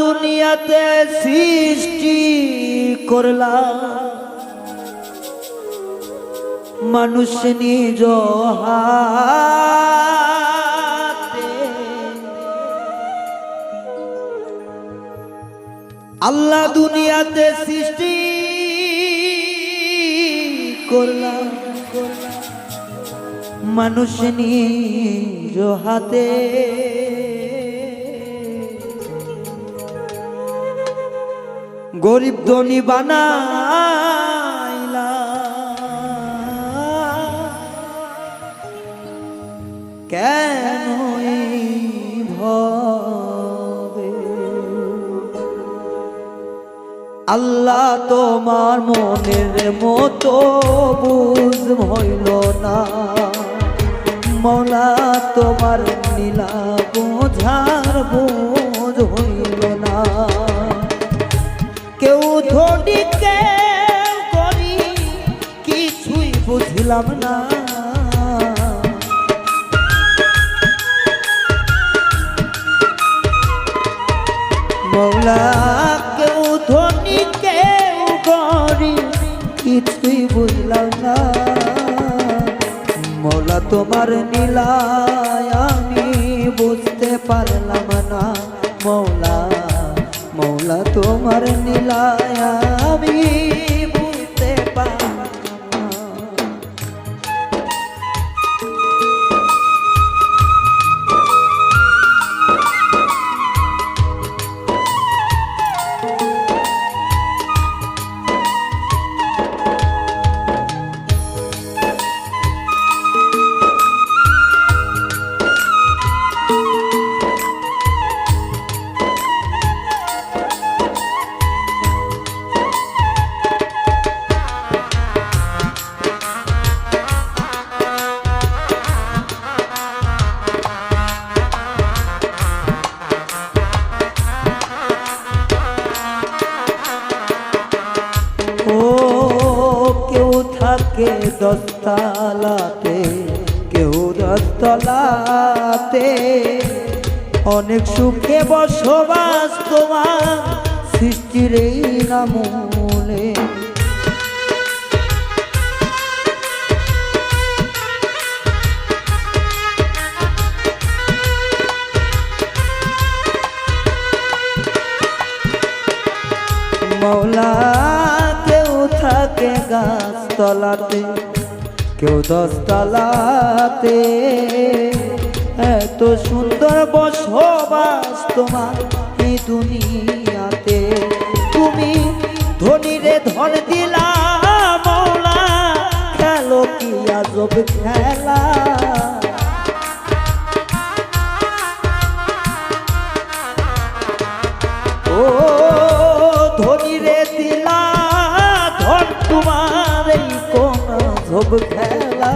দুনিয়াতে সৃষ্টি করলা মানুষ নিজ আল্লাহ দুনিয়াতে সৃষ্টি করলাম। মানুষ নিজ হাতে। গরিব ধনী বানাইলা। কেন আল্লাহ তোমার মনের মতো বুঝ হইল না। মৌলা তোমার নীলা বোঝার বোঝ হইল বুঝলাম না। মৌলা, কেউ ধনী, কেউ গরিব, কিছুই বুঝলাম না। মৌলা, তোমার নীলায় আমি বুঝতে পারলাম না। মৌলা মৌলা, তোমার নীলায় আমি থাকে দশতলাতে, কেউ দশতলাতে। অনেক সুখে বসবাস তোমার সৃষ্টির এই নামলে। মৌলা কেউ থাকে গাছ তলাতে কেউ দশ তলাতে এত সুন্দর বসবাস তোমার এই দুনিয়াতে। তুমি ধন দিলা, মৌলা, খেলো কি আজব খেলা। ও ঝোব খেলা,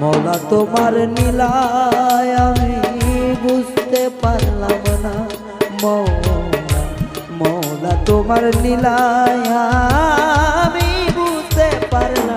মৌলা তোমার নীলায় আমি বুঝতে পারলাম না। মৌলা মৌলা তোমার নীলায় আমি বুঝতে পারলাম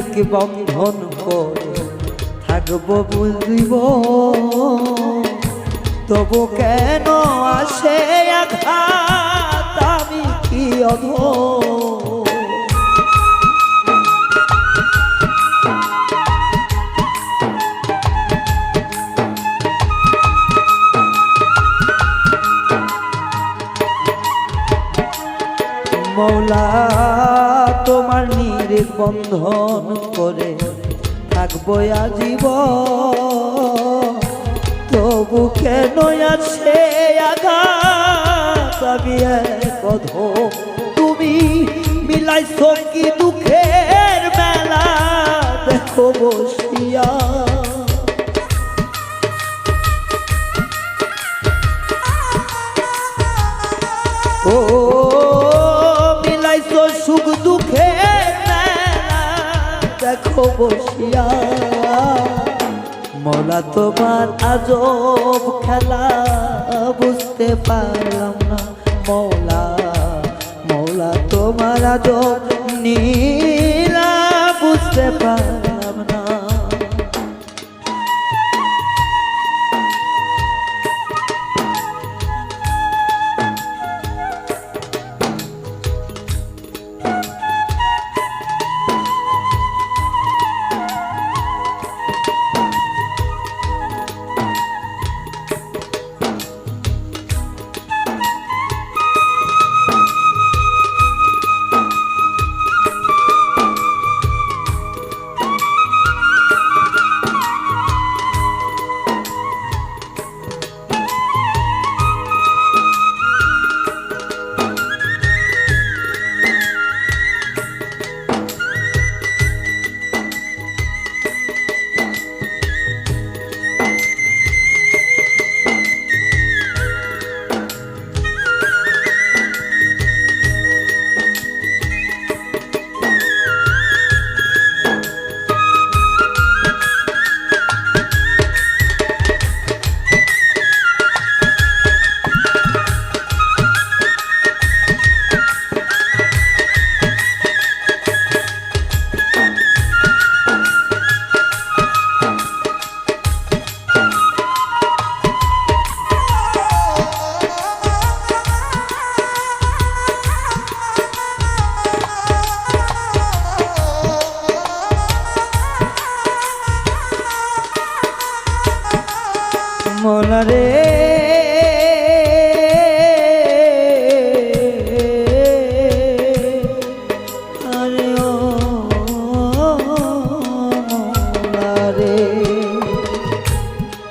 নিরিক বন্ধন করে থাকব বুঝিব। তবু কেন আসে আঘাত? আমি কি অধ বন্ধন করে থাকব আজীব তবু কেন আছে আঘাত? আমি। তুমি মিলাইছ কি দুঃখের মেলা? দেখো বসিয়া বসিয়া। মৌলা তোমার আজব খেলা, বুঝতে পারলাম না। মৌলা মৌলা তোমার আজব নীলা, বুঝতে পারলাম মোলা রে।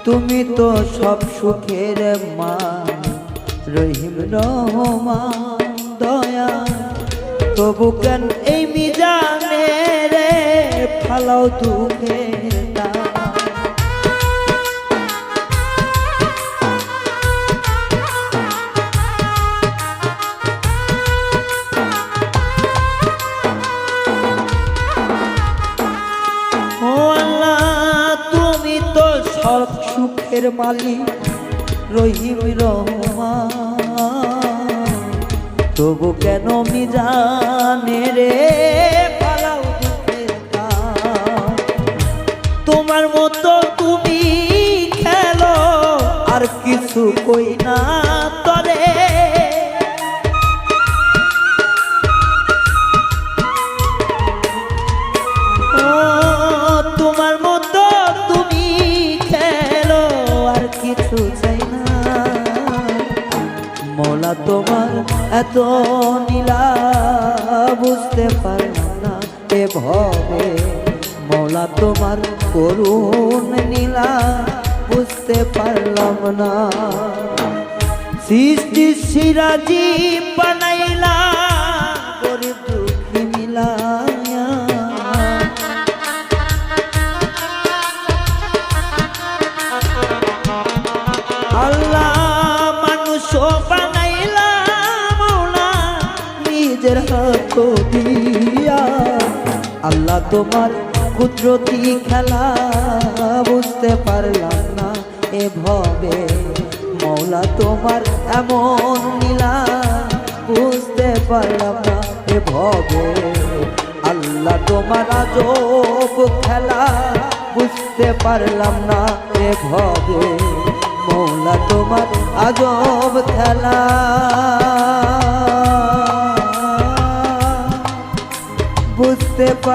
তুমি তো সব সুখের মা। রহিম রহমান, দয়া। তবু কেন এই মিজানে রে ফালাও দুঃখের সুখের মালিক রহিম রহমান। তবু কেন মিজানে রে কিছু চাই না। মোলা তোমার এত নীলা, বুঝতে পারলাম না এ ভবে। মোলা তোমার করুণ নীলা, বুঝতে পারলাম না। সৃষ্টি সিরাজি বানাইলা নিজের হাত দিয়া। আল্লাহ তোমার কুদরতি খেলা বুঝতে পারলাম না এ ভবে মৌলা তোমার এমন নীলা বুঝতে পারলাম না এ ভবে আল্লাহ আল্লাহ তোমার আজব খেলা বুঝতে পারলাম না এভাবে। মৌলা তোমার আজব খেলা। tempo